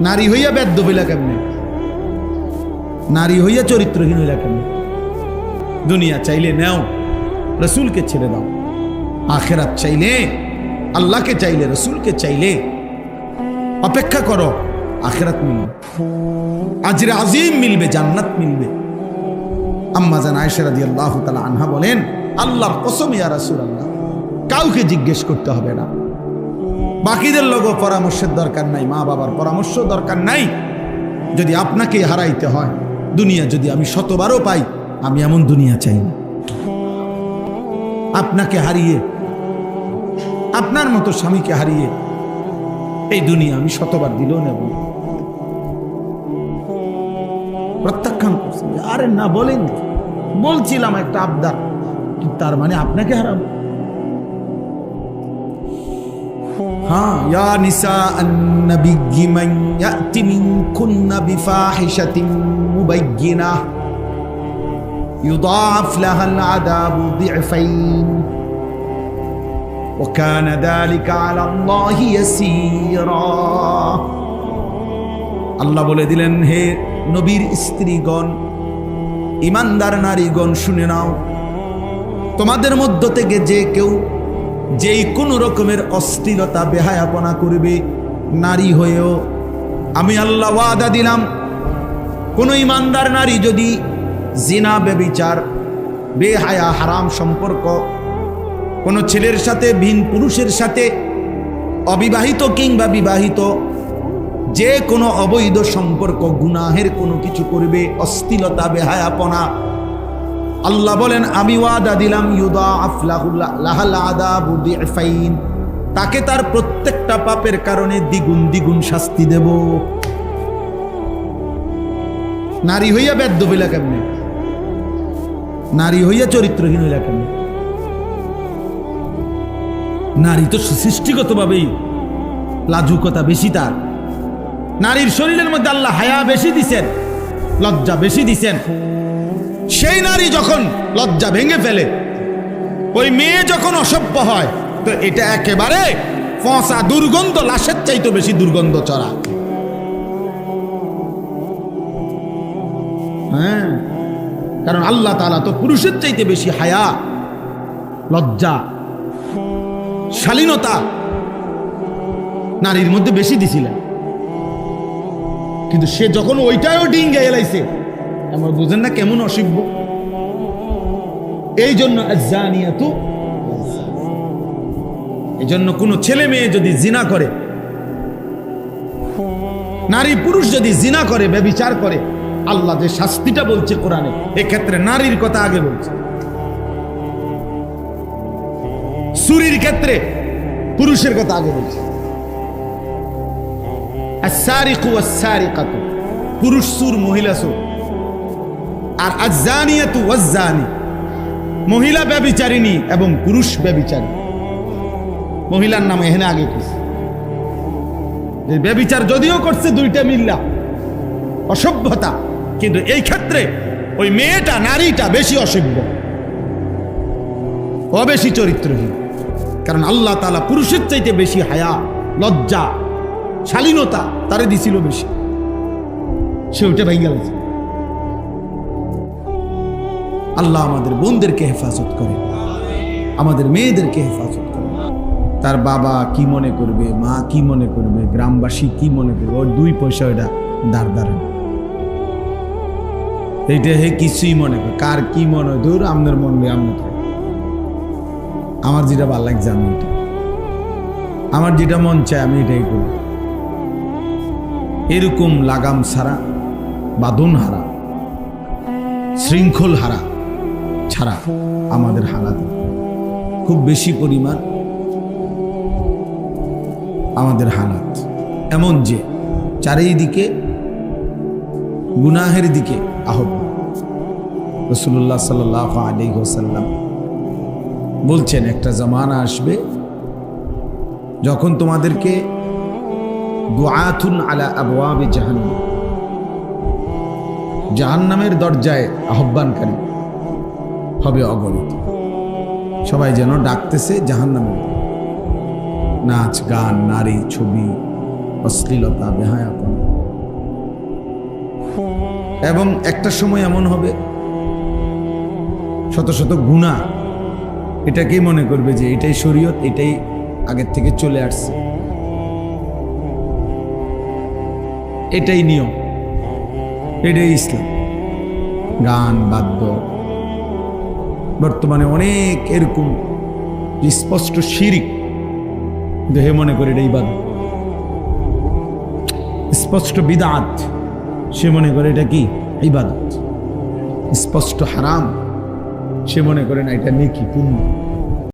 নারী হইয়া বেদ্য হইলা কেমনে? নারী হইয়া চরিত্রহীন হইলা কেমনে? দুনিয়া চাইলে নেও, রসুলকে ছেড়ে দাও। আখেরাত চাইলে, আল্লাহকে চাইলে, রসুলকে চাইলে। অপেক্ষা করো, আখেরাত মিলবে। আজরে আজিম মিলবে, জান্নাত মিলবে। আম্মা জান আয়েশা দিয়ে আল্লাহ তালা আনহা বলেন, আল্লাহর কসম ইয়া রাসূল আল্লাহ কাউকে জিজ্ঞেস করতে হবে না। বাকিদের লোকও পরামর্শের দরকার নাই, মা বাবার পরামর্শ দরকার নাই। যদি আপনাকে হারাইতে হয়, দুনিয়া যদি আমি শতবারও পাই, আমি এমন দুনিয়া চাই না। আপনাকে হারিয়ে, আপনার মতো স্বামীকে হারিয়ে, এই দুনিয়া আমি শতবার দিলেও নেব। প্রত্যাখ্যান করছি আরে না বলেন বলছিলাম একটা আবদার তার মানে আপনাকে হারাবো। হ্যাঁ ইয়া নিসা আন-নাবিয়্যি মান ইয়াতি মিনকুন্না বিফাহিশাতিন মুবায়্যিনাহ يضاعف لها العذاب ضعفين وكان ذلك على الله يسيرا আল্লাহ বলে দিলেন, হে নবীর স্ত্রীগণ, ইমানদার নারীগণ, শুনে নাও। তোমাদের মধ্য থেকে যে কেউ যেই কোনো রকমের অস্থিরতা বেহায়াপনা করবে নারী হয়েও। আমি আল্লাহ ওয়াদা দিলাম, কোনো ইমানদার নারী যদি জিনা বেবিচার বেহায়া, হারাম সম্পর্ক, কোনো ছেলের সাথে, ভিন পুরুষের সাথে, অবিবাহিত কিংবা বিবাহিত, যে কোনো অবৈধ সম্পর্ক, গুনাহের কোনো কিছু করবে অস্থিলতা বেহায়াপনা আল্লাহ বলেন, আমি ওয়াদা দিলাম ইউদা দিফাইন। তাকে তার প্রত্যেকটা পাপের কারণে দ্বিগুণ দ্বিগুণ শাস্তি দেব। নারী হইয়া বেদ্য হইলা কেমনে? নারী হইয়া চরিত্রহীন হইলা কেমনে? নারী তো সৃষ্টিগতভাবেই লাজুকতা বেশি তার। নারীর শরীরের মধ্যে আল্লাহ হায়া বেশি দিছেন, লজ্জা বেশি দিছেন। সেই নারী যখন লজ্জা ভেঙে ফেলে, ওই মেয়ে যখন অসভ্য হয়, তো এটা একেবারে ফসা দুর্গন্ধ, লাশের চাইতে বেশি দুর্গন্ধ চড়া হ্যাঁ কারণ আল্লাহ তালা তো পুরুষের চাইতে বেশি হায়া, লজ্জা, শালীনতা নারীর মধ্যে বেশি দিছিলেন। কিন্তু সে যখন ওইটাও ডিঙ্গে এলাইছে আমার বুঝেন না কেমন অসভ্য। এই জন্য জানিয়াতু এই জন্য কোনো ছেলে মেয়ে যদি জিনা করে, নারী পুরুষ যদি জিনা করে, ব্যবিচার করে, আল্লাহ যে শাস্তিটা বলছে কোরআনে, এক্ষেত্রে নারীর কথা আগে বলছে। সুরির ক্ষেত্রে পুরুষের কথা আগে বলছে। পুরুষ সুর মহিলা সুর আর আজানিয়াতু ওয়াজ্জানি। মহিলা ব্যবিচারিণী এবং পুরুষ ব্যবিচারী মহিলার নাম এখানে আগে কিছু ব্যবিচার যদিও করছে দুইটা মিল্লা। অসভ্যতা। কিন্তু এই ক্ষেত্রে ওই মেয়েটা, নারীটা বেশি অসভ্য। ও বেশি চরিত্রহীন। কারণ আল্লাহ তালা পুরুষের চাইতে বেশি হায়া, লজ্জা, শালীনতা তারে দিছিল বেশি। সে ওটা ভাই গেছে। আল্লাহ আমাদের বোনদেরকে হেফাজত করে। আমাদের মেয়েদেরকে হেফাজত করে। তার বাবা কি মনে করবে, মা কি মনে করবে, গ্রামবাসী কি মনে করবে, ওর দুই পয়সা ওটা দাঁড় দাঁড়ান এইটা হে কিছুই মনে করে, কার কি মনে হয় দূর আপনার মন আপনার আমার যেটা ভালো লাগছে আমি এটা আমার যেটা মন চায় আমি এটাই করি। এরকম লাগাম ছাড়া বাদন হারা, শৃঙ্খল হারা ছাড়া আমাদের হালাত খুব বেশি পরিমাণ আমাদের হালাত এমন যে চারিদিকে, গুনাহের দিকে আহত। রসুল্লাহ সাল্লাহ আলী হোসাল্লাম বলছেন, একটা জামানা আসবে যখন তোমাদেরকে দুআতুন আলা আবওয়াবে জাহান্নাম, জাহান্নামের দরজায় আহ্বানকারী হবে অগণিত। সবাই যেন ডাকতেছে জাহান্নামে। নাচ, গান, নারী, ছবি, অশ্লীলতা, বেহায়াপন। এবং একটা সময় এমন হবে, শত শত গুণা এটাকেই মনে করবে যে এটাই শরীয়ত, এটাই আগের থেকে চলে আসছে। এটাই নিয়ম, এটাই ইসলাম। গান, বাদ্য বর্তমানে অনেক এরকম স্পষ্ট শিরিক দেহে মনে করে এটা বাদ স্পষ্ট বিদাত, সে মনে করে এটা কি? ইবাদত। স্পষ্ট হারাম, সে মনে করে না এটা নেকি, পুণ্য।